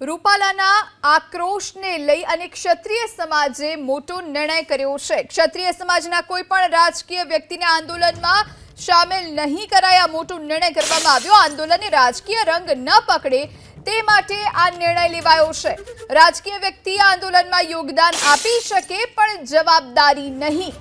રૂપાલાના આક્રોશને લઈ અને ક્ષત્રિય સમાજે મોટો નિર્ણય કર્યો છે. ક્ષત્રિય સમાજના કોઈ પણ રાજકીય વ્યક્તિને આંદોલનમાં સામેલ નહીં કરાયા. મોટો નિર્ણય કરવામાં આવ્યો. આંદોલનને રાજકીય રંગ ન પકડે તે માટે આ નિર્ણય લેવાયો છે. રાજકીય વ્યક્તિ આંદોલનમાં યોગદાન આપી શકે પણ જવાબદારી નહીં.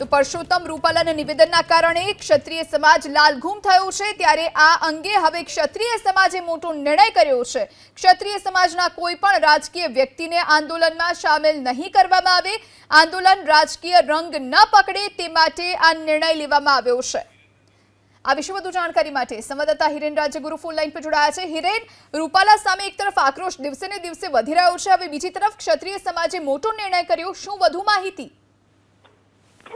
તો પરસોત્તમ રૂપાલાના નિવેદનના કારણે ક્ષત્રિય સમાજ લાલઘૂમ થયો છે, ત્યારે આ અંગે હવે ક્ષત્રિય સમાજે મોટો નિર્ણય કર્યો છે. ક્ષત્રિય સમાજના કોઈ પણ રાજકીય વ્યક્તિને આંદોલનમાં સામેલ નહીં કરવામાં આવે. આંદોલન રાજકીય રંગ ન પકડે તે માટે આ નિર્ણય લેવામાં આવ્યો છે. આ વિશે વધુ જાણકારી માટે સંવાદદાતા હિરેન રાજ્યગુરુ ફોન લાઈન પર જોડાયા છે. હિરેન, રૂપાલા સામે એક તરફ આક્રોશ દિવસે ને દિવસે વધી રહ્યો છે. હવે બીજી તરફ ક્ષત્રિય સમાજે મોટો નિર્ણય કર્યો. શું વધુ માહિતી?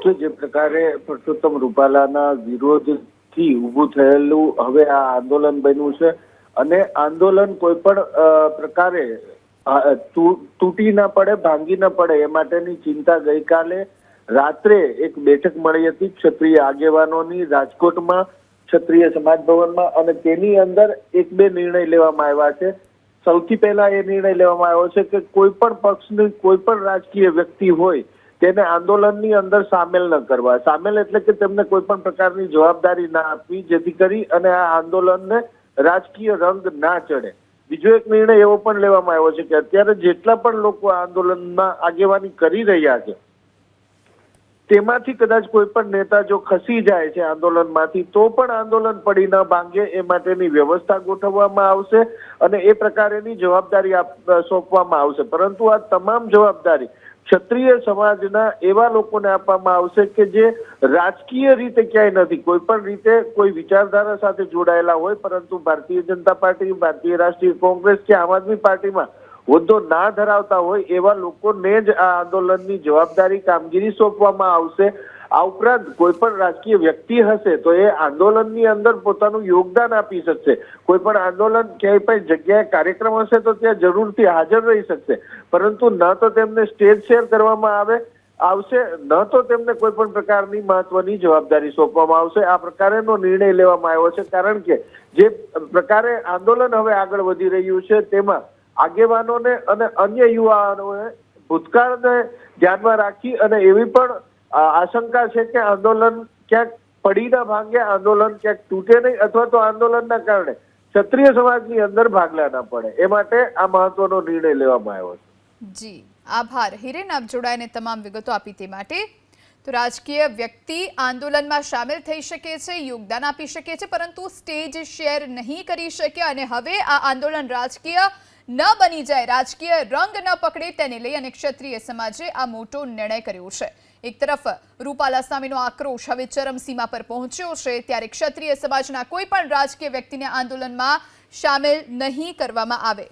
કે જે પ્રકારે પરસોત્તમ રૂપાલાના વિરોધથી ઊભું થયેલું હવે આ આંદોલન બન્યું છે. અને આંદોલન કોઈ પણ પ્રકારે તૂટી ના પડે, ભાંગી ન પડે, એ માટેની ચિંતા ગઈકાલે રાત્રે એક બેઠક મળી હતી ક્ષત્રિય આગેવાનોની રાજકોટમાં, ક્ષત્રિય સમાજ ભવનમાં, અને તેની અંદર એક બે નિર્ણય લેવામાં આવ્યા છે. સૌથી પહેલા એ નિર્ણય લેવામાં આવ્યો છે કે કોઈ પણ પક્ષની કોઈ પણ રાજકીય વ્યક્તિ હોય તેને આંદોલનની અંદર સામેલ ન કરવા. સામેલ એટલે કે તેમને કોઈ પણ પ્રકારની જવાબદારી ના આપવી, જેથી કરી અને આ આંદોલનને રાજકીય રંગ ના ચડે. બીજો એક નિર્ણય એવો પણ લેવામાં આવ્યો છે કે અત્યારે જેટલા પણ લોકો આ આંદોલનમાં આગેવાની કરી રહ્યા છે, તેમાંથી કદાચ કોઈ પણ નેતા જો ખસી જાય છે આંદોલનમાંથી, તો પણ આંદોલન પડી ન ભાંગે એ માટેની વ્યવસ્થા ગોઠવવામાં આવશે અને એ પ્રકારેની જવાબદારી સોંપવામાં આવશે. પરંતુ આ તમામ જવાબદારી ક્ષત્રિય સમાજના એવા લોકોને આપવામાં આવશે કે જે રાજકીય રીતે ક્યાંય નથી કોઈ પણ રીતે કોઈ વિચારધારા સાથે જોડાયેલા હોય, પરંતુ ભારતીય જનતા પાર્ટી, ભારતીય રાષ્ટ્રીય કોંગ્રેસ કે આમ આદમી પાર્ટીમાં હોદ્દો ના ધરાવતા હોય, એવા લોકોને જ આ આંદોલનની જવાબદારી, કામગીરી સોંપવામાં આવશે. આ ઉપરાંત કોઈ પણ રાજકીય વ્યક્તિ હશે તો એ આંદોલનની અંદર પોતાનું યોગદાન આપી શકશે. કોઈ પણ આંદોલન ક્યાંય પણ જગ્યાએ કાર્યક્રમ હશે તો ત્યાં જરૂરથી હાજર રહી શકશે. પરંતુ ન તો તેમને સ્ટેજ શેર કરવામાં આવે, આવશે, ન તો તેમને કોઈ પણ પ્રકારની મહત્વની જવાબદારી સોંપવામાં આવશે. આ પ્રકારેનો નિર્ણય લેવામાં આવ્યો છે. કારણ કે જે પ્રકારે આંદોલન હવે આગળ વધી રહ્યું છે, તેમાં આગેવાનોને અને અન્ય યુવાનોએ ભૂતકાળને ધ્યાનમાં રાખી અને એવી પણ આશંકા છે કે આંદોલન ક્યાંક પડી ના ભાંગે આંદોલન ક્યાંક તૂટે નહીં અથવા તો આંદોલનના કારણે ક્ષત્રિય સમાજની અંદર ભાગલા ના પડે. એ માટે આ મહત્વનો નિર્ણય લેવામાં આવ્યો છે. જી, આભાર. હિરેન, આપ જોડાઈને તમામ વિગતો આપી તે માટે. તો રાજકીય વ્યક્તિ આંદોલનમાં સામેલ થઈ શકે છે, યોગદાન આપી શકે છે, પરંતુ સ્ટેજ શેર નહીં કરી શકે અને હવે આ આંદોલન રાજકીય ન બની જાય, રાજકીય રંગ ન પકડે તેને લઈ અને ક્ષત્રિય સમાજે આ મોટો નિર્ણય કર્યો છે. એક તરફ રૂપાલા સામેનો આક્રોશ હવે ચરમસીમા પર પહોંચ્યો છે, ત્યારે ક્ષત્રિય સમાજના કોઈ પણ રાજકીય વ્યક્તિને આંદોલનમાં સામેલ નહીં કરવામાં આવે.